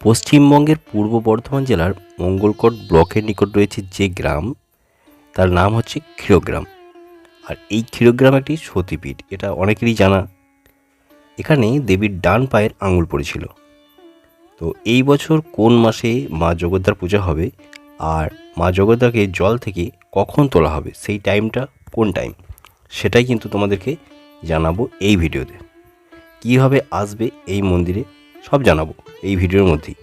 পশ্চিমবঙ্গের পূর্ব বর্ধমান জেলার মঙ্গলকোট ব্লকের নিকট রয়েছে যে গ্রাম, তার নাম হচ্ছে ক্ষীরগ্রাম। আর এই ক্ষীরগ্রাম একটি সতীপীঠ, এটা অনেকেরই জানা। এখানে দেবীর ডান পায়ের আঙুল পড়েছিল। তো এই বছর কোন মাসে মা জগদ্ধার পূজা হবে আর মা জগদ্ধাকে জল থেকে কখন তোলা হবে, সেই টাইমটা কোন টাইম, সেটাই কিন্তু তোমাদেরকে জানাব এই ভিডিওতে। কীভাবে আসবে এই মন্দিরে সব জানাব এই ভিডিওর মধ্যেই।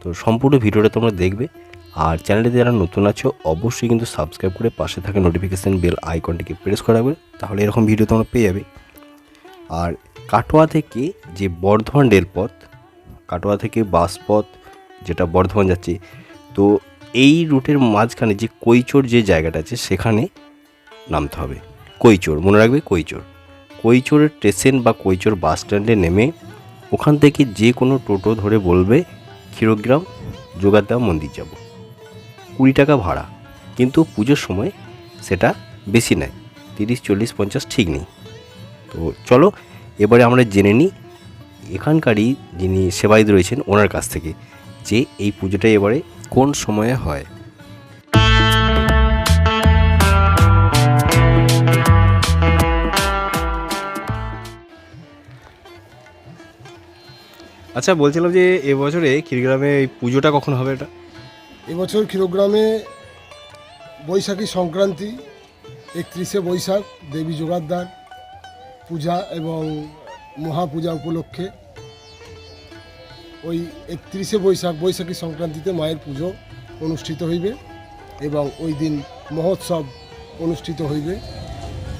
তো সম্পূর্ণ ভিডিওটা তোমরা দেখবে। আর চ্যানেলে যারা নতুন আছো, অবশ্যই কিন্তু সাবস্ক্রাইব করে পাশে থাকা নোটিফিকেশান বেল আইকনটিকে প্রেস করে রাখবে তাহলে এরকম ভিডিও তোমরা পেয়ে যাবে। আর কাটোয়া থেকে যে বর্ধমান রেলপথ, কাটোয়া থেকে বাসপথ যেটা বর্ধমান যাচ্ছে, তো এই রুটের মাঝখানে যে কৈচোর যে জায়গাটা আছে, সেখানে নামতে হবে। কৈচোর, মনে রাখবে কৈচোর। কৈচোরের স্টেশন বা কৈচোর বাস স্ট্যান্ডে নেমে ওখান থেকে যে কোনো টোটো ধরে বলবে ক্ষীরগ্রাম যোগাদ্দা মন্দির যাব। কুড়ি টাকা ভাড়া। কিন্তু পুজোর সময় সেটা বেশি নেয়। তিরিশ, চল্লিশ, পঞ্চাশ ঠিক নেই। তো চলো, এবারে আমরা জেনে নিই, এখানকারই যিনি সেবায়িত রয়েছেন ওনার কাছ থেকে, যে এই পুজোটা এবারে কোন সময়ে হয়। আচ্ছা বলছিলাম যে এবছরে ক্ষীরগ্রামে এই পুজোটা কখন হবে এটা? এবছর কিলোগ্রামে বৈশাখী সংক্রান্তি, একত্রিশে বৈশাখ, দেবী যোগাদ্দার পূজা এবং মহাপূজা উপলক্ষে। ওই একত্রিশে বৈশাখ, বৈশাখী সংক্রান্তিতে মায়ের পুজো অনুষ্ঠিত হইবে এবং ওই দিন মহোৎসব অনুষ্ঠিত হইবে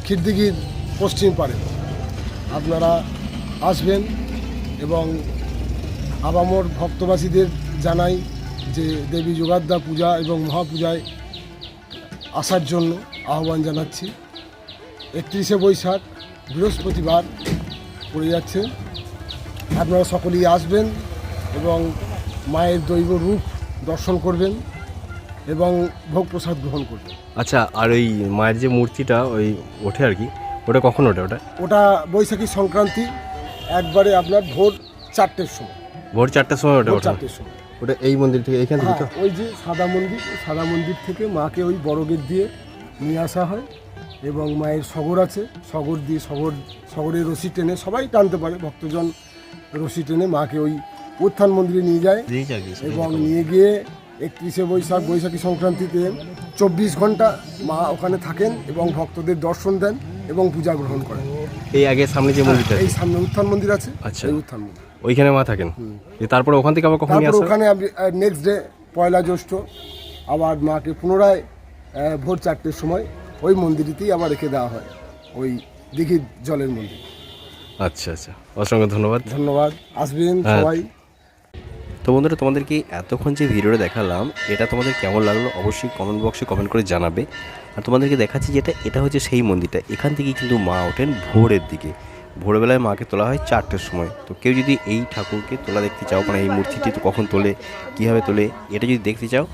খিরদিঘির পশ্চিম পারে আপনারা আসবেন এবং আবামর ভক্তবাসীদের জানাই যে দেবী যোগাদ্দা পূজা এবং মহাপূজায় আসার জন্য আহ্বান জানাচ্ছি। একত্রিশে বৈশাখ বৃহস্পতিবার পড়ে যাচ্ছে। আপনারা সকলেই আসবেন এবং মায়ের দৈব রূপ দর্শন করবেন এবং ভোগ প্রসাদ গ্রহণ করবেন। আচ্ছা আর ওই মায়ের যে মূর্তিটা ওই ওঠে আর কি? ওটা কখন ওঠে ওটা? ওটা বৈশাখী সংক্রান্তি একবারে আপনার ভোর চারটের সময়। ভোর চারটার সময় ওটা ভোর ওঠে চারটের সময়। ওটা এই মন্দির থেকে এইখান থেকে তো? হ্যাঁ, ওই যে সাদা মন্দির সাদা মন্দির থেকে মাকে ওই বড় গেট দিয়ে নিয়ে আসা হয় এবং মায়ের সগর আছে। সগর দিয়ে সগর সগরের রশি টেনে সবাই টানতে পারে ভক্তজন রশি টেনে মাকে ওই উত্থান মন্দিরে নিয়ে যায় এবং নিয়ে গিয়ে একত্রিশে বৈশাখ বৈশাখী সংক্রান্তিতে চব্বিশ ঘণ্টা মা ওখানে থাকেন এবং ভক্তদের দর্শন দেন এবং পূজা গ্রহণ করেন। এই আগে সামনে যে মন্দিরটা এই সামনে উত্থান মন্দির আছে আচ্ছা। এই উত্থান মন্দির। ওইখানে মা থাকেন। তারপরে ওখান থেকে আবার কখন তারপর ওখানে নেক্সট ডে পয়লা জ্যৈষ্ঠ আবার মাকে পুনরায় ভোর চারটের সময় ওই মন্দিরেতেই আবার রেখে দেওয়া হয়। ওই দিঘির জলের মন্দির। আচ্ছা আচ্ছা। অসংখ্য ধন্যবাদ। ধন্যবাদ। আসবেন হ্যাঁ। সবাই। তো বন্ধুরা তোমাদেরকে এতক্ষণ যে ভিডিওটা দেখালাম এটা তোমাদের কেমন লাগল অবশ্যই কমেন্ট বক্সে কমেন্ট করে জানাবে। আর তোমাদেরকে দেখাচ্ছি যেটা এটা হচ্ছে সেই মন্দিরটা। এখান থেকেই কিন্তু মা ওঠেন ভোরের দিকে। ভোরবেলায় মাকে তোলা হয় চারটের সময়। তো কেউ যদি এই ঠাকুরকে তোলা দেখতে চাও মানে এই মূর্তিটি তো কখন তোলে, কীভাবে তোলে, এটা যদি দেখতে চাও,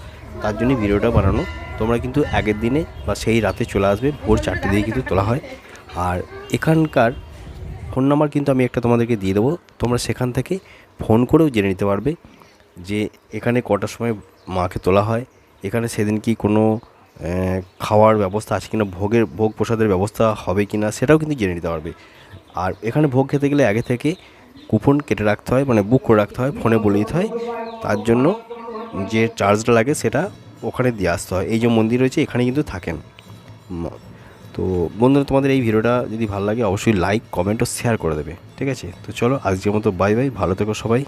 তার জন্য ভিডিওটা বানানো। তোমরা কিন্তু আগের দিনে বা সেই রাতে চলে আসবে, ভোর চারটে দিকে কিন্তু তোলা হয়। আর এখানকার ফোন নাম্বার কিন্তু আমি একটা তোমাদেরকে দিয়ে দেবো। তোমরা সেখান থেকে ফোন করেও জেনে নিতে পারবে যে এখানে কটার সময় মাকে তোলা হয়। এখানে সেদিন কি কোনো খাওয়ার ব্যবস্থা আছে কিনা, ভোগের, ভোগ প্রসাদের ব্যবস্থা হবে কিনা, সেটাও কিন্তু জেনে নিতে পারবে। আর এখানে ভোগ খেতে গেলে আগে থেকে কুপন কেটে রাখতে হয় মানে বুক করে রাখতে হয়, ফোনে বলে দিতে হয়। তার জন্য যে চার্জটা লাগে সেটা ওখানে দিয়ে আসতে হয়। এই যে মন্দির রয়েছে, এখানে কিন্তু থাকেন। তো বন্ধুরা, তোমাদের এই ভিডিওটা যদি ভালো লাগে, অবশ্যই লাইক কমেন্ট ও শেয়ার করে দেবে। ঠিক আছে? তো চলো, আজকের মতো বাই বাই ভালো থেকো সবাই।